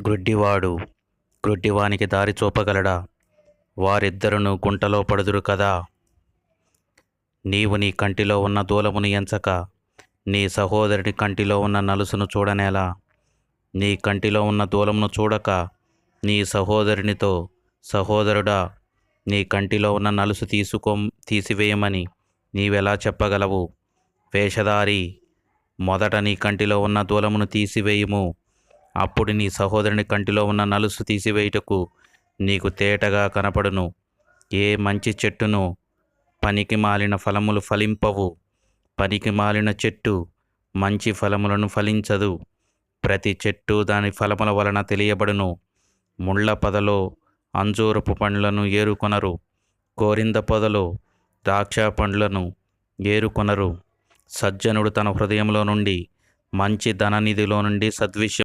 గ్రుడ్డివాడు గ్రుడ్డివానికి దారి చూపగలడా? వారిద్దరును గుంటలో పడుదురు కదా? నీవు నీ కంటిలో ఉన్న దూలమును ఎంచక నీ సహోదరుని కంటిలో ఉన్న నలుసును చూడనేలా. నీ కంటిలో ఉన్న దూలమును చూడక నీ సహోదరునితో సహోదరుడా నీ కంటిలో ఉన్న నలుసు తీసుకో తీసివేయమని నీవెలా చెప్పగలవు? వేషధారి మొదట నీ కంటిలో ఉన్న దూలమును తీసివేయుము. అప్పుడు నీ సహోదరుని కంటిలో ఉన్న నలుసు తీసివేయుటకు నీకు తేటగా కనపడును. ఏ మంచి చెట్టును పనికి మాలిన ఫలములు ఫలింపవు. పనికి మాలిన చెట్టు మంచి ఫలములను ఫలించదు. ప్రతి చెట్టు దాని ఫలముల వలన తెలియబడును. ముళ్ళ పొదలో అంజూరపు పండ్లను ఏరుకొనరు. కోరింద పొదలో ద్రాక్ష పండ్లను ఏరుకొనరు. సజ్జనుడు తన హృదయంలో నుండి మంచి ధననిధిలో నుండి సద్విషయం